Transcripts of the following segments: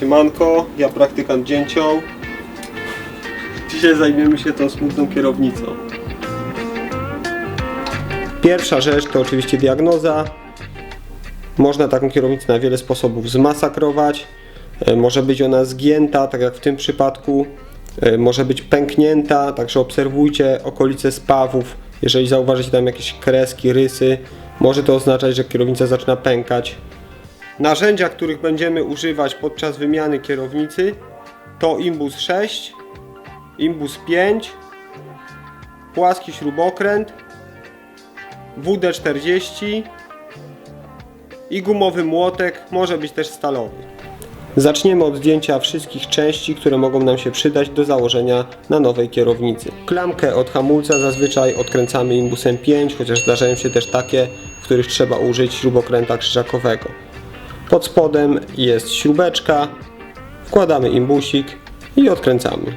Siemanko, ja praktykant Dzięcioł. Dzisiaj zajmiemy się tą smutną kierownicą. Pierwsza rzecz to oczywiście diagnoza. Można taką kierownicę na wiele sposobów zmasakrować. E, Może być ona zgięta, tak jak w tym przypadku. E, Może być pęknięta, także obserwujcie okolice spawów. Jeżeli zauważycie tam jakieś kreski, rysy, może to oznaczać, że kierownica zaczyna pękać. Narzędzia, których będziemy używać podczas wymiany kierownicy to Imbus 6, Imbus 5, płaski śrubokręt, WD-40 i gumowy młotek, może być też stalowy. Zaczniemy od zdjęcia wszystkich części, które mogą nam się przydać do założenia na nowej kierownicy. Klamkę od hamulca zazwyczaj odkręcamy imbusem 5, chociaż zdarzają się też takie, w których trzeba użyć śrubokręta krzyżakowego. Pod spodem jest śrubeczka, wkładamy imbusik i odkręcamy.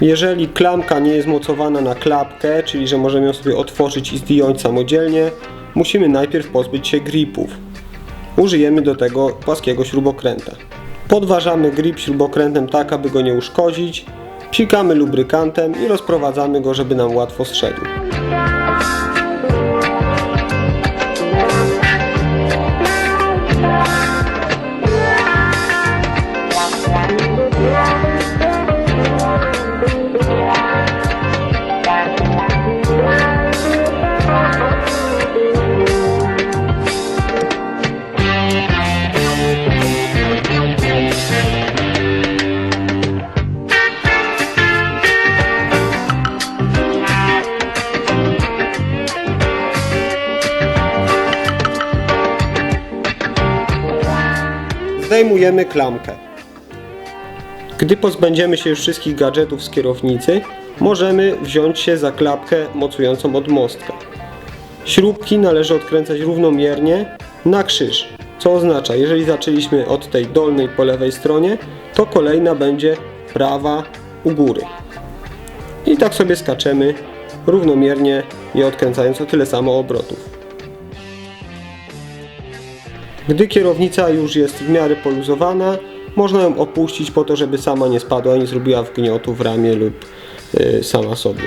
Jeżeli klamka nie jest mocowana na klapkę, czyli że możemy ją sobie otworzyć i zdjąć samodzielnie, musimy najpierw pozbyć się gripów. Użyjemy do tego płaskiego śrubokręta. Podważamy grip śrubokrętem tak, aby go nie uszkodzić, psikamy lubrykantem i rozprowadzamy go, żeby nam łatwo zszedł. Zdejmujemy klamkę. Gdy pozbędziemy się już wszystkich gadżetów z kierownicy, możemy wziąć się za klapkę mocującą od mostka. Śrubki należy odkręcać równomiernie na krzyż, co oznacza, jeżeli zaczęliśmy od tej dolnej po lewej stronie, to kolejna będzie prawa u góry. I tak sobie skaczemy równomiernie i odkręcając o tyle samo obrotów. Gdy kierownica już jest w miarę poluzowana, można ją opuścić po to, żeby sama nie spadła i nie zrobiła wgniotu w ramię lub y, sama sobie.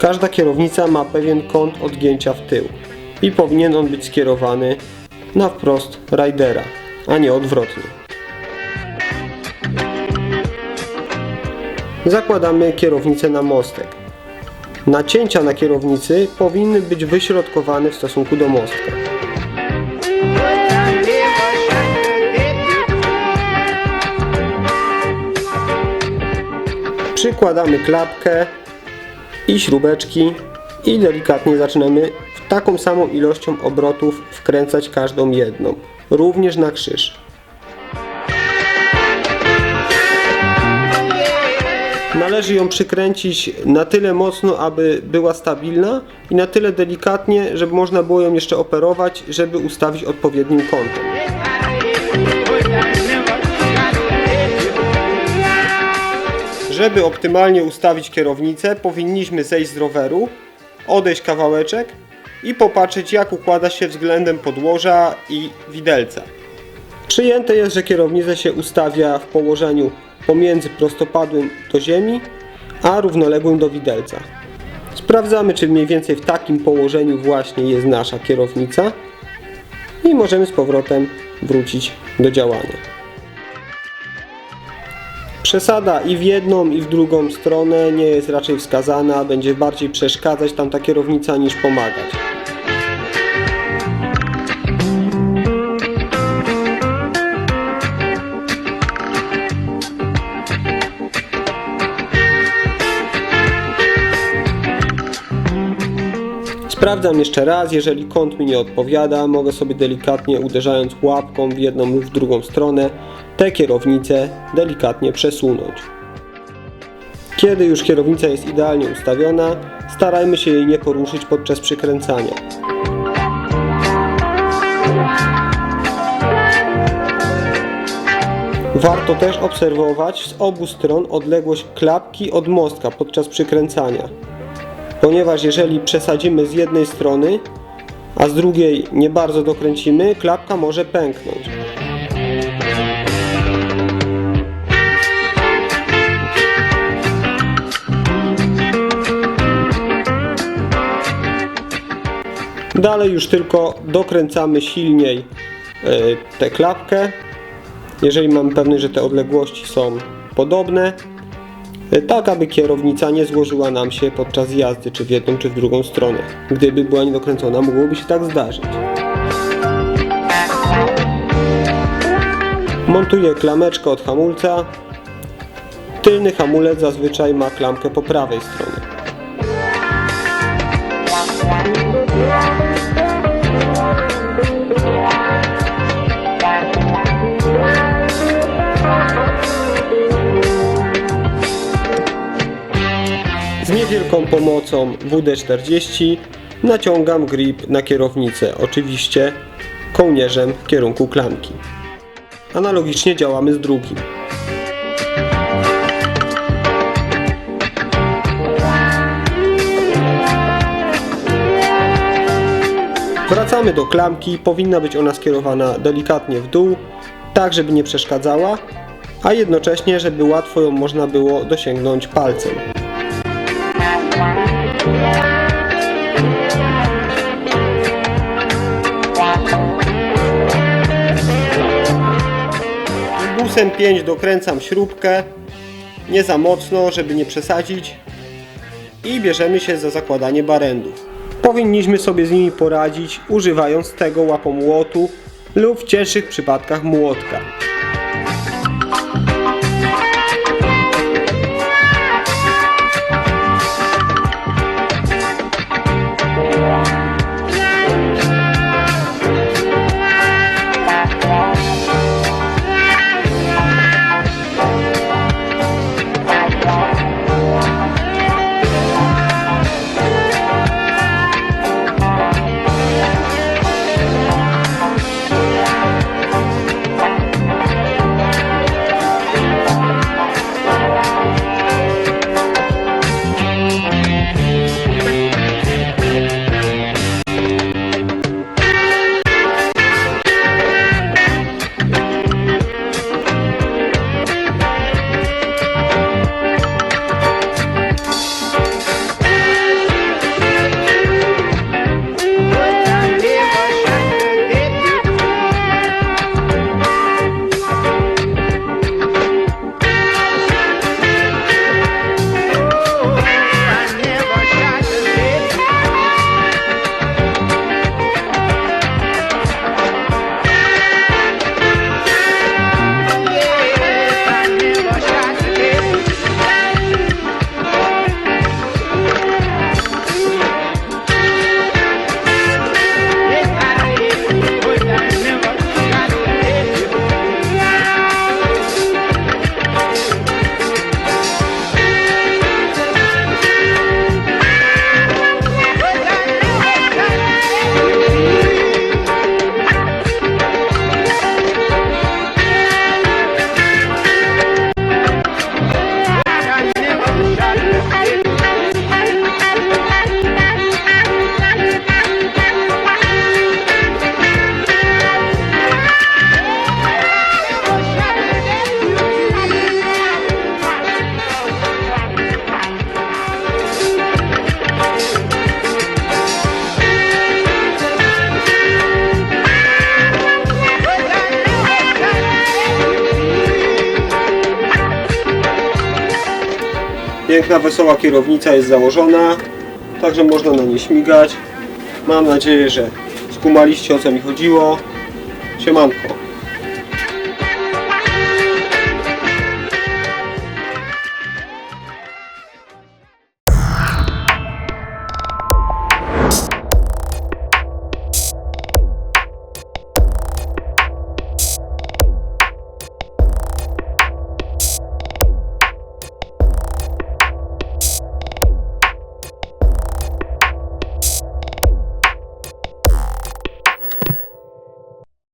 Każda kierownica ma pewien kąt odgięcia w tył i powinien on być skierowany na wprost ridera, a nie odwrotnie. Zakładamy kierownicę na mostek. Nacięcia na kierownicy powinny być wyśrodkowane w stosunku do mostka. Przykładamy klapkę i śrubeczki i delikatnie zaczynamy taką samą ilością obrotów wkręcać każdą jedną, również na krzyż. Należy ją przykręcić na tyle mocno, aby była stabilna i na tyle delikatnie, żeby można było ją jeszcze operować, żeby ustawić odpowiednim kątem. Żeby optymalnie ustawić kierownicę, powinniśmy zejść z roweru, odejść kawałeczek i popatrzeć jak układa się względem podłoża i widelca. Przyjęte jest, że kierownica się ustawia w położeniu pomiędzy prostopadłym do ziemi, a równoległym do widelca. Sprawdzamy, czy mniej więcej w takim położeniu właśnie jest nasza kierownica i możemy z powrotem wrócić do działania. Przesada i w jedną i w drugą stronę nie jest raczej wskazana, będzie bardziej przeszkadzać tam ta kierownica niż pomagać. Sprawdzam jeszcze raz, jeżeli kąt mi nie odpowiada, mogę sobie delikatnie uderzając łapką w jedną lub w drugą stronę tę kierownicę delikatnie przesunąć. Kiedy już kierownica jest idealnie ustawiona, starajmy się jej nie poruszyć podczas przykręcania. Warto też obserwować z obu stron odległość klapki od mostka podczas przykręcania. Ponieważ jeżeli przesadzimy z jednej strony, a z drugiej nie bardzo dokręcimy, klapka może pęknąć. Dalej już tylko dokręcamy silniej e, tę klapkę. Jeżeli mamy pewność, że te odległości są podobne, tak aby kierownica nie złożyła nam się podczas jazdy, czy w jedną, czy w drugą stronę. Gdyby była niedokręcona, mogłoby się tak zdarzyć. Montuję klameczkę od hamulca. Tylny hamulec zazwyczaj ma klamkę po prawej stronie. Pomocą WD-40 naciągam grip na kierownicę, oczywiście kołnierzem w kierunku klamki. Analogicznie działamy z drugim. Wracamy do klamki, powinna być ona skierowana delikatnie w dół, tak żeby nie przeszkadzała, a jednocześnie żeby łatwo ją można było dosięgnąć palcem. Busem 5 dokręcam śrubkę, nie za mocno, żeby nie przesadzić i bierzemy się za zakładanie barendów. Powinniśmy sobie z nimi poradzić używając tego łapomłotu lub w cięższych przypadkach młotka. Piękna, wesoła kierownica jest założona, także można na niej śmigać. Mam nadzieję, że skumaliście o co mi chodziło. Siemanko.